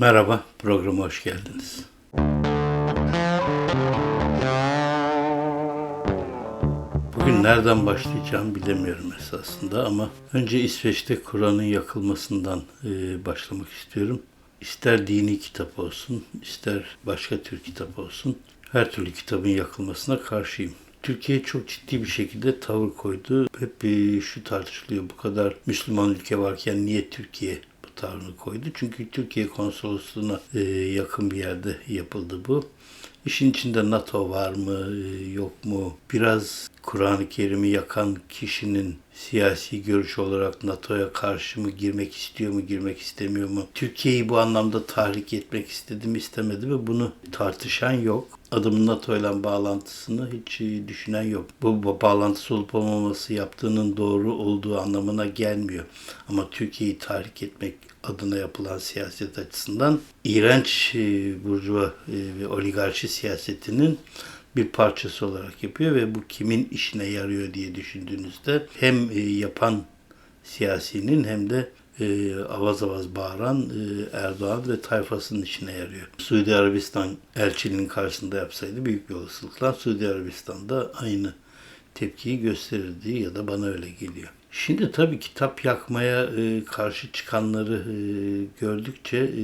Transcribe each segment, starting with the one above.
Merhaba, programa hoş geldiniz. Bugün nereden başlayacağımı bilemiyorum esasında ama önce İsveç'te Kur'an'ın yakılmasından e, başlamak istiyorum. İster dini kitap olsun, ister başka tür kitap olsun, her türlü kitabın yakılmasına karşıyım. Türkiye çok ciddi bir şekilde tavır koydu. Hep e, şu tartışılıyor, bu kadar Müslüman ülke varken niye Türkiye tavrını koydu? Çünkü Türkiye konsolosluğuna e, yakın bir yerde yapıldı bu. İşin içinde NATO var mı, e, yok mu? Biraz Kur'an-ı Kerim'i yakan kişinin siyasi görüş olarak NATO'ya karşı mı girmek istiyor mu, girmek istemiyor mu? Türkiye'yi bu anlamda tahrik etmek istedi mi, istemedi mi? Bunu tartışan yok. Adımın NATO ile bağlantısını hiç e, düşünen yok. Bu, bu bağlantısı olup olmaması yaptığının doğru olduğu anlamına gelmiyor. Ama Türkiye'yi tahrik etmek adına yapılan siyaset açısından iğrenç e, burjuva e, ve oligarşi siyasetinin bir parçası olarak yapıyor ve bu kimin işine yarıyor diye düşündüğünüzde hem e, yapan siyasinin hem de e, avaz avaz bağıran Erdoğan ve tayfasının işine yarıyor. Suudi Arabistan elçiliğinin karşısında yapsaydı büyük bir olasılıkla Suudi Arabistan'da aynı tepkiyi gösterirdi ya da bana öyle geliyor. Şimdi tabii kitap yakmaya e, karşı çıkanları e, gördükçe e,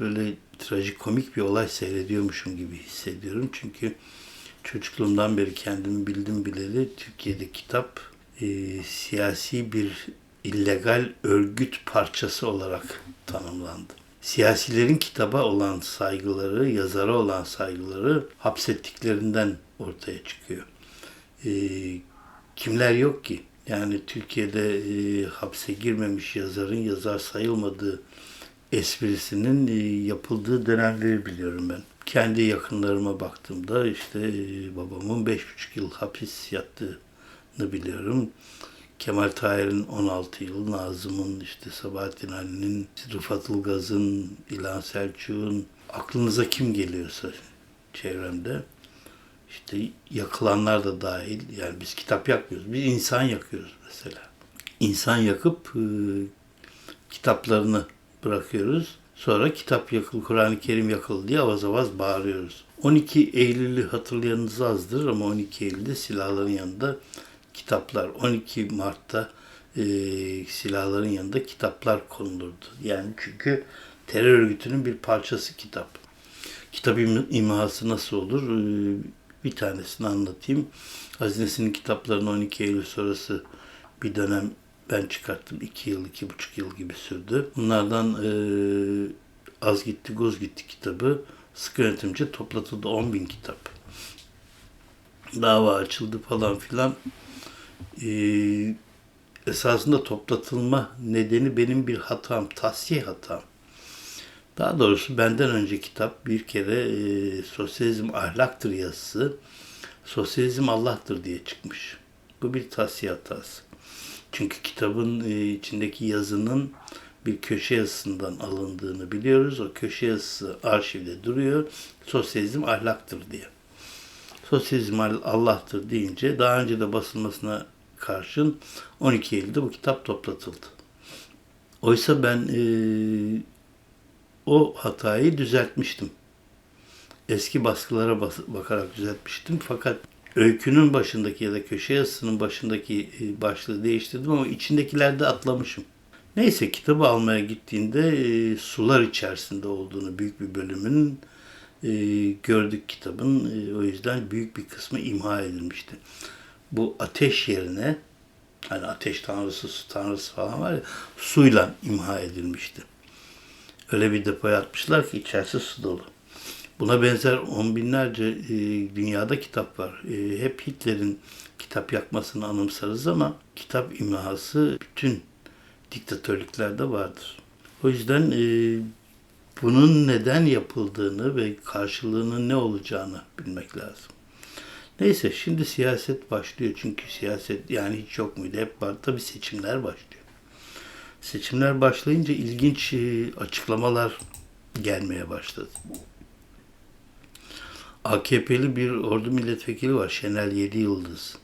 böyle trajikomik bir olay seyrediyormuşum gibi hissediyorum. Çünkü çocukluğumdan beri kendimi bildim bileli Türkiye'de kitap e, siyasi bir illegal örgüt parçası olarak tanımlandı. Siyasilerin kitaba olan saygıları, yazara olan saygıları hapsettiklerinden ortaya çıkıyor. E, kimler yok ki? Yani Türkiye'de e, hapse girmemiş yazarın yazar sayılmadığı esprisinin e, yapıldığı dönemleri biliyorum ben. Kendi yakınlarıma baktığımda işte e, babamın 5,5 yıl hapis yattığını biliyorum. Kemal Tahir'in 16 yıl, Nazım'ın, işte Sabahattin Ali'nin, Rıfat Ilgaz'ın, İlhan Selçuk'un, aklınıza kim geliyorsa çevremde, işte yakılanlar da dahil, yani biz kitap yakmıyoruz, biz insan yakıyoruz mesela. İnsan yakıp e, kitaplarını bırakıyoruz. Sonra kitap yakıl, Kur'an-ı Kerim yakıl diye avaz avaz bağırıyoruz. 12 Eylül'ü hatırlayanınız azdır ama 12 Eylül'de silahların yanında kitaplar. 12 Mart'ta e, silahların yanında kitaplar konulurdu. Yani çünkü terör örgütünün bir parçası kitap. Kitap imhası nasıl olur? Bir tanesini anlatayım. Hazinesinin kitaplarını 12 Eylül sonrası bir dönem ben çıkarttım. iki yıl, iki buçuk yıl gibi sürdü. Bunlardan e, Az Gitti Goz Gitti kitabı sıkı yönetimce toplatıldı 10 bin kitap. Dava açıldı falan filan. E, esasında toplatılma nedeni benim bir hatam, tasfiye hatam. Daha doğrusu benden önce kitap bir kere e, Sosyalizm Ahlaktır yazısı Sosyalizm Allah'tır diye çıkmış. Bu bir tasfiye hatası. Çünkü kitabın e, içindeki yazının bir köşe yazısından alındığını biliyoruz. O köşe yazısı arşivde duruyor. Sosyalizm ahlaktır diye. Sosyalizm Allah'tır deyince daha önce de basılmasına karşın 12 Eylül'de bu kitap toplatıldı. Oysa ben e, o hatayı düzeltmiştim. Eski baskılara bas- bakarak düzeltmiştim. Fakat öykünün başındaki ya da köşe yazısının başındaki e, başlığı değiştirdim ama içindekilerde atlamışım. Neyse kitabı almaya gittiğinde e, sular içerisinde olduğunu büyük bir bölümün e, gördük kitabın. E, o yüzden büyük bir kısmı imha edilmişti. Bu ateş yerine hani ateş tanrısı, su tanrısı falan var ya suyla imha edilmişti. Öyle bir depoya atmışlar ki içerisi su dolu. Buna benzer on binlerce e, dünyada kitap var. E, hep Hitler'in kitap yakmasını anımsarız ama kitap imhası bütün diktatörlüklerde vardır. O yüzden e, bunun neden yapıldığını ve karşılığının ne olacağını bilmek lazım. Neyse şimdi siyaset başlıyor çünkü siyaset yani hiç yok muydu hep var. Tabi seçimler başlıyor. Seçimler başlayınca ilginç e, açıklamalar gelmeye başladı. AKP'li bir ordu milletvekili var Şenel Yedi Yıldız.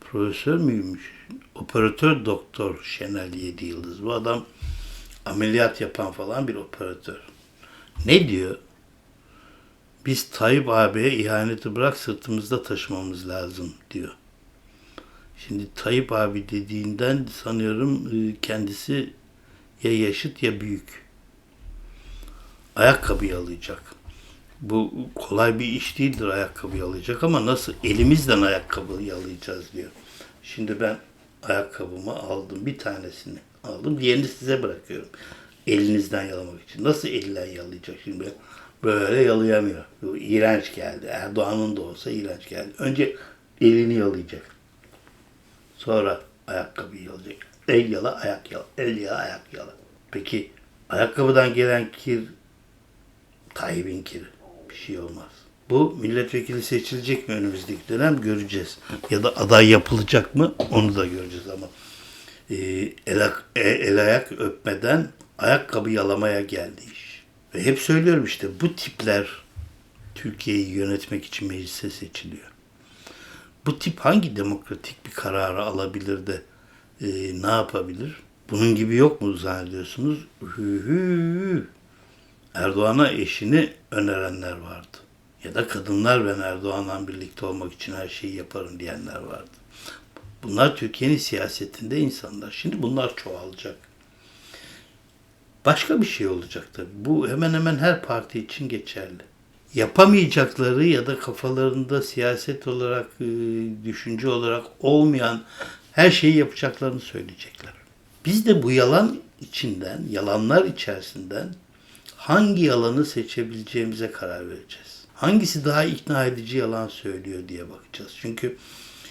Profesör müymüş? Operatör doktor Şenel Yedi Yıldız. Bu adam ameliyat yapan falan bir operatör. Ne diyor? Biz Tayyip abiye ihaneti bırak sırtımızda taşımamız lazım diyor. Şimdi Tayyip abi dediğinden sanıyorum e, kendisi ya yaşıt ya büyük. Ayakkabı yalayacak. Bu kolay bir iş değildir ayakkabı yalayacak ama nasıl elimizden ayakkabı yalayacağız diyor. Şimdi ben ayakkabımı aldım bir tanesini aldım diğerini size bırakıyorum. Elinizden yalamak için. Nasıl elle yalayacak şimdi? Böyle yalayamıyor. Bu iğrenç geldi. Erdoğan'ın da olsa iğrenç geldi. Önce elini yalayacak. Sonra ayakkabıyı yalayacak. El yala, ayak yala. El yala, ayak yala. Peki ayakkabıdan gelen kir Tayyip'in kiri. Bir şey olmaz. Bu milletvekili seçilecek mi önümüzdeki dönem göreceğiz. Ya da aday yapılacak mı onu da göreceğiz ama e, el, e, el ayak öpmeden ayakkabı yalamaya geldi iş. Ve hep söylüyorum işte bu tipler Türkiye'yi yönetmek için meclise seçiliyor. Bu tip hangi demokratik bir kararı alabilir de e, ne yapabilir? Bunun gibi yok mu zannediyorsunuz? Hü hü. Erdoğan'a eşini önerenler vardı. Ya da kadınlar ben Erdoğan'la birlikte olmak için her şeyi yaparım diyenler vardı. Bunlar Türkiye'nin siyasetinde insanlar. Şimdi bunlar çoğalacak. Başka bir şey olacak tabii. Bu hemen hemen her parti için geçerli. Yapamayacakları ya da kafalarında siyaset olarak, e, düşünce olarak olmayan her şeyi yapacaklarını söyleyecekler. Biz de bu yalan içinden, yalanlar içerisinden hangi yalanı seçebileceğimize karar vereceğiz. Hangisi daha ikna edici yalan söylüyor diye bakacağız. Çünkü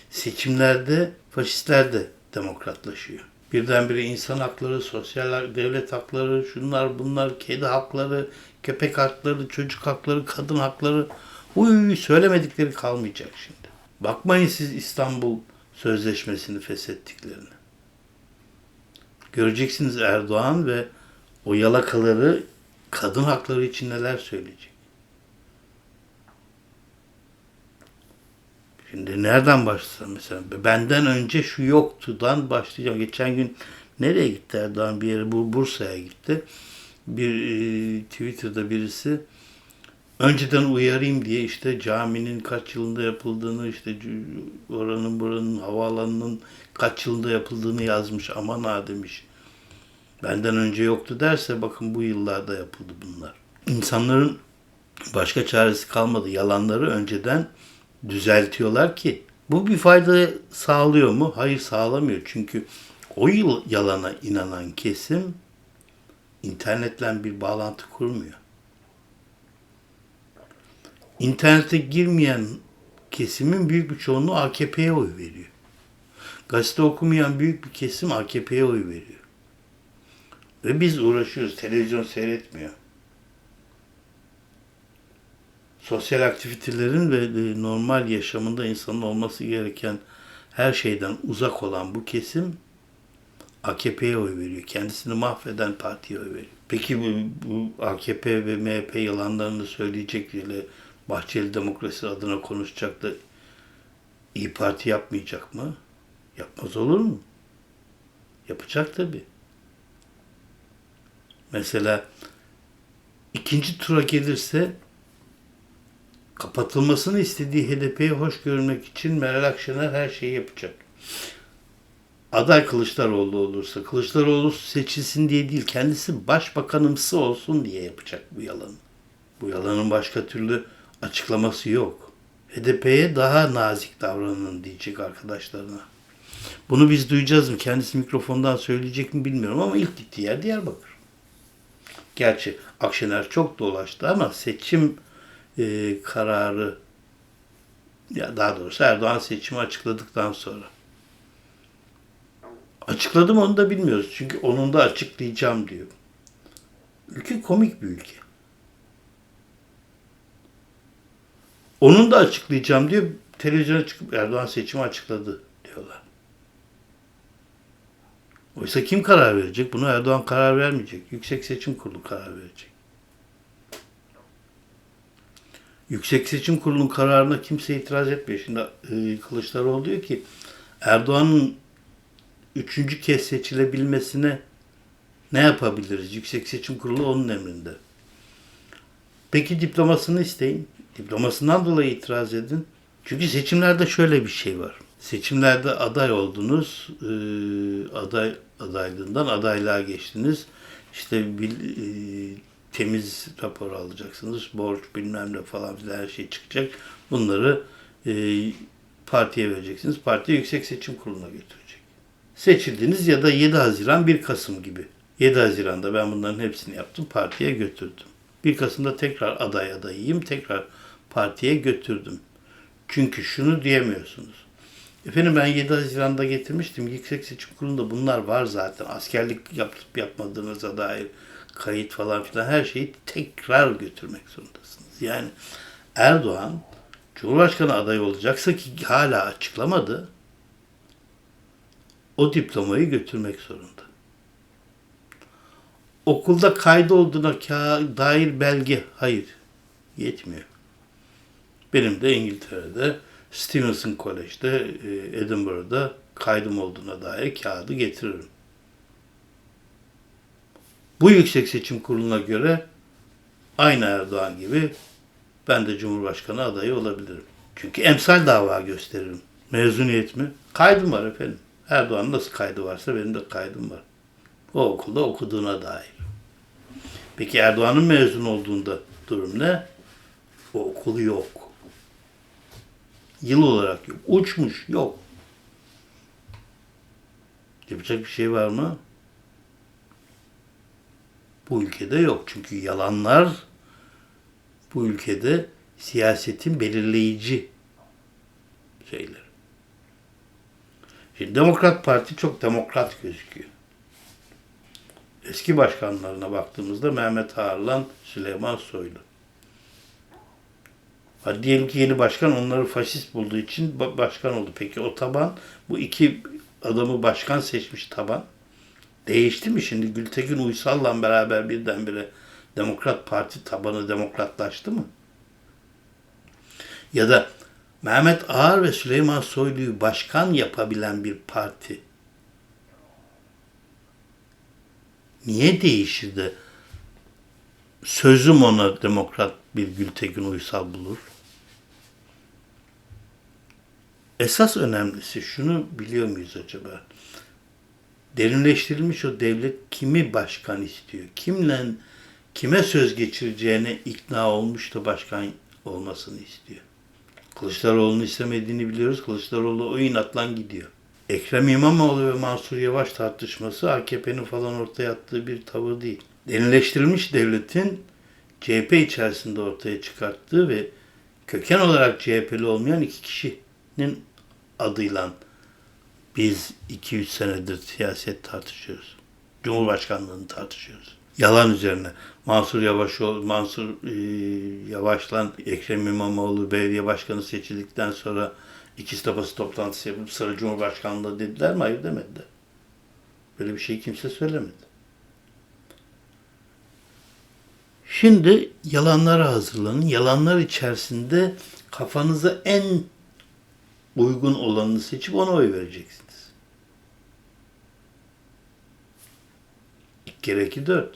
seçimlerde faşistler de demokratlaşıyor. Birdenbire insan hakları, sosyal devlet hakları, şunlar bunlar, kedi hakları, köpek hakları, çocuk hakları, kadın hakları. Uy söylemedikleri kalmayacak şimdi. Bakmayın siz İstanbul Sözleşmesi'ni feshettiklerini. Göreceksiniz Erdoğan ve o yalakaları kadın hakları için neler söyleyecek. Şimdi nereden başlasam mesela? Benden önce şu yoktudan başlayacağım. Geçen gün nereye gitti Erdoğan? Bir yere bu Bursa'ya gitti. Bir e, Twitter'da birisi önceden uyarayım diye işte caminin kaç yılında yapıldığını işte oranın buranın havaalanının kaç yılında yapıldığını yazmış. Aman ha demiş. Benden önce yoktu derse bakın bu yıllarda yapıldı bunlar. İnsanların başka çaresi kalmadı. Yalanları önceden düzeltiyorlar ki bu bir fayda sağlıyor mu? Hayır sağlamıyor. Çünkü o yıl yalana inanan kesim internetle bir bağlantı kurmuyor. İnternete girmeyen kesimin büyük bir çoğunluğu AKP'ye oy veriyor. Gazete okumayan büyük bir kesim AKP'ye oy veriyor. Ve biz uğraşıyoruz. Televizyon seyretmiyor. Sosyal aktivitelerin ve e, normal yaşamında insanın olması gereken her şeyden uzak olan bu kesim AKP'ye oy veriyor. Kendisini mahveden partiye oy veriyor. Peki bu, bu AKP ve MHP yalanlarını söyleyecek ile Bahçeli demokrasi adına konuşacak da İyi Parti yapmayacak mı? Yapmaz olur mu? Yapacak tabii. Mesela ikinci tura gelirse kapatılmasını istediği HDP'ye hoş görünmek için Meral Akşener her şeyi yapacak. Aday Kılıçdaroğlu olursa, Kılıçdaroğlu seçilsin diye değil, kendisi başbakanımsı olsun diye yapacak bu yalanı. Bu yalanın başka türlü açıklaması yok. HDP'ye daha nazik davranın diyecek arkadaşlarına. Bunu biz duyacağız mı? Kendisi mikrofondan söyleyecek mi bilmiyorum ama ilk gittiği yer Diyarbakır. Gerçi Akşener çok dolaştı ama seçim e, kararı ya daha doğrusu Erdoğan seçimi açıkladıktan sonra. Açıkladım onu da bilmiyoruz. Çünkü onun da açıklayacağım diyor. Ülke komik bir ülke. Onun da açıklayacağım diyor. Televizyona çıkıp Erdoğan seçimi açıkladı diyorlar. Oysa kim karar verecek? Bunu Erdoğan karar vermeyecek. Yüksek Seçim Kurulu karar verecek. Yüksek Seçim Kurulu'nun kararına kimse itiraz etmiyor. Şimdi e, Kılıçdaroğlu diyor ki Erdoğan'ın üçüncü kez seçilebilmesine Ne yapabiliriz? Yüksek Seçim Kurulu onun emrinde. Peki diplomasını isteyin. Diplomasından dolayı itiraz edin. Çünkü seçimlerde şöyle bir şey var. Seçimlerde aday oldunuz, e, aday adaylığından adaylığa geçtiniz. İşte bir, e, temiz rapor alacaksınız, borç bilmem ne falan filan her şey çıkacak. Bunları e, partiye vereceksiniz. Parti Yüksek Seçim Kurulu'na götürecek. Seçildiniz ya da 7 Haziran 1 Kasım gibi. 7 Haziran'da ben bunların hepsini yaptım, partiye götürdüm. 1 Kasım'da tekrar aday adayıyım, tekrar partiye götürdüm. Çünkü şunu diyemiyorsunuz. Efendim ben 7 Haziran'da getirmiştim. Yüksek Seçim Kurulu'nda bunlar var zaten. Askerlik yapıp yapmadığınıza dair kayıt falan filan her şeyi tekrar götürmek zorundasınız. Yani Erdoğan Cumhurbaşkanı adayı olacaksa ki hala açıklamadı. O diplomayı götürmek zorunda. Okulda kaydolduğuna ka- dair belge hayır yetmiyor. Benim de İngiltere'de Stevenson College'de e, Edinburgh'da kaydım olduğuna dair kağıdı getiririm. Bu Yüksek Seçim Kurulu'na göre aynı Erdoğan gibi ben de Cumhurbaşkanı adayı olabilirim. Çünkü emsal dava gösteririm. Mezuniyet mi? Kaydım var efendim. Erdoğan'ın nasıl kaydı varsa benim de kaydım var. O okulda okuduğuna dair. Peki Erdoğan'ın mezun olduğunda durum ne? O okulu yok. Yıl olarak yok. Uçmuş yok. Yapacak bir şey var mı? Bu ülkede yok. Çünkü yalanlar bu ülkede siyasetin belirleyici şeyler. Şimdi Demokrat Parti çok demokrat gözüküyor. Eski başkanlarına baktığımızda Mehmet Ağarlan, Süleyman Soylu. Hadi diyelim ki yeni başkan onları faşist bulduğu için ba- başkan oldu. Peki o taban, bu iki adamı başkan seçmiş taban değişti mi şimdi? Gültekin Uysal'la beraber birdenbire Demokrat Parti tabanı demokratlaştı mı? Ya da Mehmet Ağar ve Süleyman Soylu'yu başkan yapabilen bir parti niye değişir de sözüm ona demokrat bir Gültekin Uysal bulur? Esas önemlisi şunu biliyor muyuz acaba? Derinleştirilmiş o devlet kimi başkan istiyor? Kimle kime söz geçireceğine ikna olmuş da başkan olmasını istiyor. Kılıçdaroğlu'nu istemediğini biliyoruz. Kılıçdaroğlu o inatla gidiyor. Ekrem İmamoğlu ve Mansur Yavaş tartışması AKP'nin falan ortaya attığı bir tavır değil. Derinleştirilmiş devletin CHP içerisinde ortaya çıkarttığı ve köken olarak CHP'li olmayan iki kişinin adıyla biz 2-3 senedir siyaset tartışıyoruz. Cumhurbaşkanlığını tartışıyoruz. Yalan üzerine. Mansur Yavaş Mansur e, Yavaş'la Ekrem İmamoğlu belediye başkanı seçildikten sonra ikisi de basın toplantısı yapıp sıra Cumhurbaşkanlığı dediler mi? Hayır demediler. Böyle bir şey kimse söylemedi. Şimdi yalanlara hazırlanın. Yalanlar içerisinde kafanıza en uygun olanını seçip ona oy vereceksiniz. İlk kere iki dört.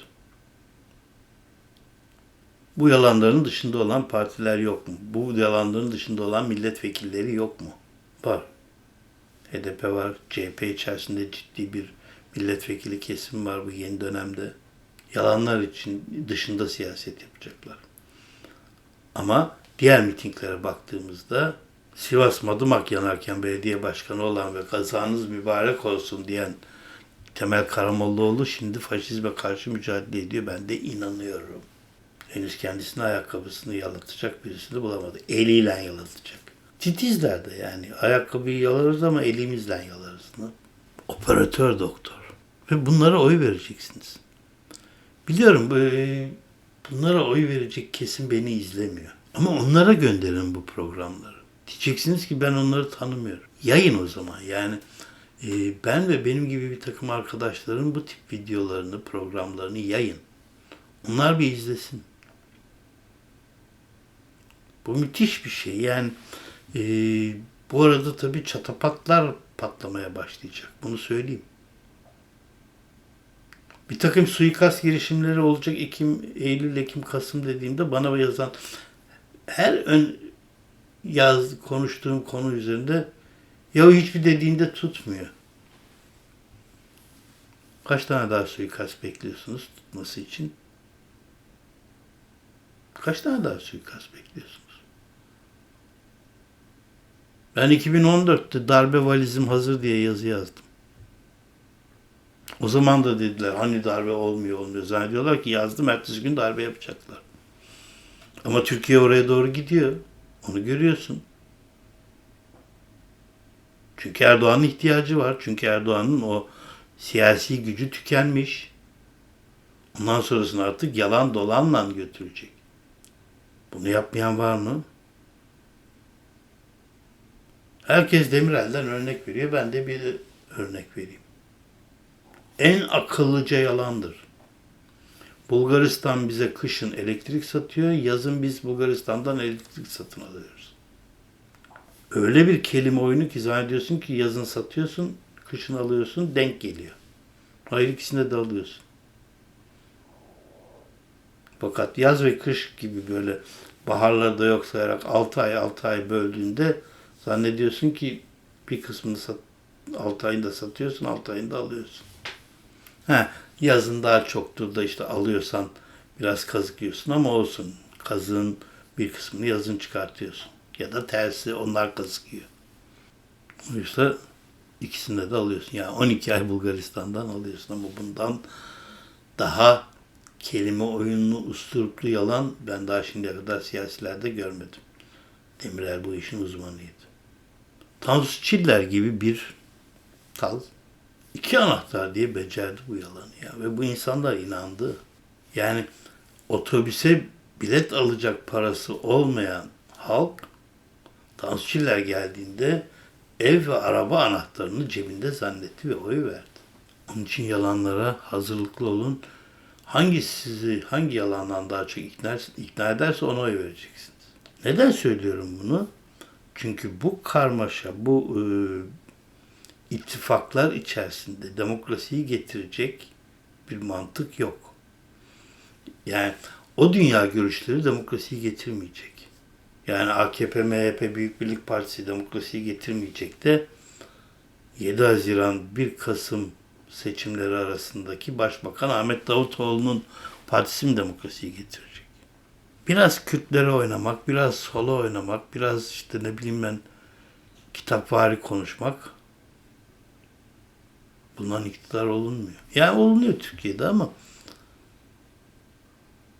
Bu yalanların dışında olan partiler yok mu? Bu yalanların dışında olan milletvekilleri yok mu? Var. HDP var. CHP içerisinde ciddi bir milletvekili kesim var bu yeni dönemde. Yalanlar için dışında siyaset yapacaklar. Ama diğer mitinglere baktığımızda Sivas Madımak yanarken belediye başkanı olan ve kazanız mübarek olsun diyen Temel Karamollaoğlu şimdi faşizme karşı mücadele ediyor. Ben de inanıyorum. Henüz kendisine ayakkabısını yalatacak birisini bulamadı. Eliyle yalatacak. Titizler de yani. Ayakkabıyı yalarız ama elimizle yalarız. Operatör doktor. Ve bunlara oy vereceksiniz. Biliyorum e, bunlara oy verecek kesim beni izlemiyor. Ama onlara gönderin bu programları. Diyeceksiniz ki ben onları tanımıyorum. Yayın o zaman yani. E, ben ve benim gibi bir takım arkadaşların bu tip videolarını, programlarını yayın. Onlar bir izlesin. Bu müthiş bir şey. Yani e, bu arada tabii çatapatlar patlamaya başlayacak. Bunu söyleyeyim. Bir takım suikast girişimleri olacak Ekim, Eylül, Ekim, Kasım dediğimde bana yazan her ön yaz konuştuğum konu üzerinde ya hiçbir dediğinde tutmuyor. Kaç tane daha suikast bekliyorsunuz tutması için? Kaç tane daha suikast bekliyorsunuz? Ben 2014'te darbe valizim hazır diye yazı yazdım. O zaman da dediler hani darbe olmuyor olmuyor. Zannediyorlar ki yazdım ertesi gün darbe yapacaklar. Ama Türkiye oraya doğru gidiyor. Onu görüyorsun. Çünkü Erdoğan'ın ihtiyacı var. Çünkü Erdoğan'ın o siyasi gücü tükenmiş. Ondan sonrasını artık yalan dolanla götürecek. Bunu yapmayan var mı? Herkes Demirel'den örnek veriyor. Ben de bir örnek vereyim. En akıllıca yalandır. Bulgaristan bize kışın elektrik satıyor, yazın biz Bulgaristan'dan elektrik satın alıyoruz. Öyle bir kelime oyunu ki zannediyorsun ki yazın satıyorsun, kışın alıyorsun, denk geliyor. Hayır ikisinde de alıyorsun. Fakat yaz ve kış gibi böyle baharlarda yok sayarak 6 ay 6 ay böldüğünde zannediyorsun ki bir kısmını sat, 6 ayında satıyorsun, 6 ayında alıyorsun. Ha, yazın daha çoktur da işte alıyorsan biraz kazık yiyorsun ama olsun. Kazığın bir kısmını yazın çıkartıyorsun. Ya da tersi onlar kazık yiyor. Oysa ikisinde de alıyorsun. Yani 12 ay Bulgaristan'dan alıyorsun ama bundan daha kelime oyunlu, usturuplu yalan ben daha şimdiye kadar siyasilerde görmedim. Demirel bu işin uzmanıydı. Tansu Çiller gibi bir tal iki anahtar diye becerdi bu yalanı ya. Ve bu insanlar inandı. Yani otobüse bilet alacak parası olmayan halk Tansu Çiller geldiğinde ev ve araba anahtarını cebinde zannetti ve oy verdi. Onun için yalanlara hazırlıklı olun. Hangi sizi hangi yalandan daha çok ikna, ikna ederse ona oy vereceksiniz. Neden söylüyorum bunu? Çünkü bu karmaşa, bu e, ittifaklar içerisinde demokrasiyi getirecek bir mantık yok. Yani o dünya görüşleri demokrasiyi getirmeyecek. Yani AKP, MHP, Büyük Birlik Partisi demokrasiyi getirmeyecek de 7 Haziran 1 Kasım seçimleri arasındaki Başbakan Ahmet Davutoğlu'nun partisi mi demokrasiyi getirecek? Biraz Kürtlere oynamak, biraz sola oynamak, biraz işte ne bileyim ben kitapvari konuşmak bundan iktidar olunmuyor. Yani olunuyor Türkiye'de ama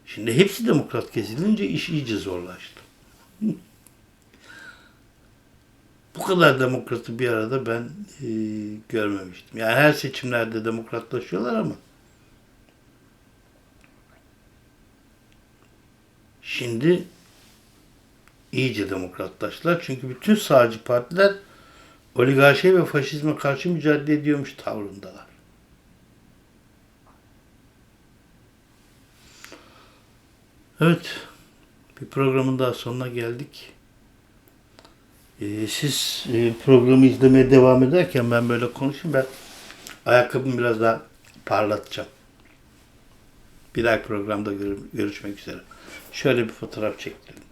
şimdi hepsi demokrat kesilince iş iyice zorlaştı. Bu kadar demokratı bir arada ben e, görmemiştim. Yani her seçimlerde demokratlaşıyorlar ama şimdi iyice demokratlaştılar. Çünkü bütün sağcı partiler oligarşiye ve faşizme karşı mücadele ediyormuş tavrındalar. Evet, bir programın daha sonuna geldik. Ee, siz e, programı izlemeye devam ederken ben böyle konuşayım. Ben ayakkabımı biraz daha parlatacağım. Bir dahaki programda gör- görüşmek üzere. Şöyle bir fotoğraf çektirelim.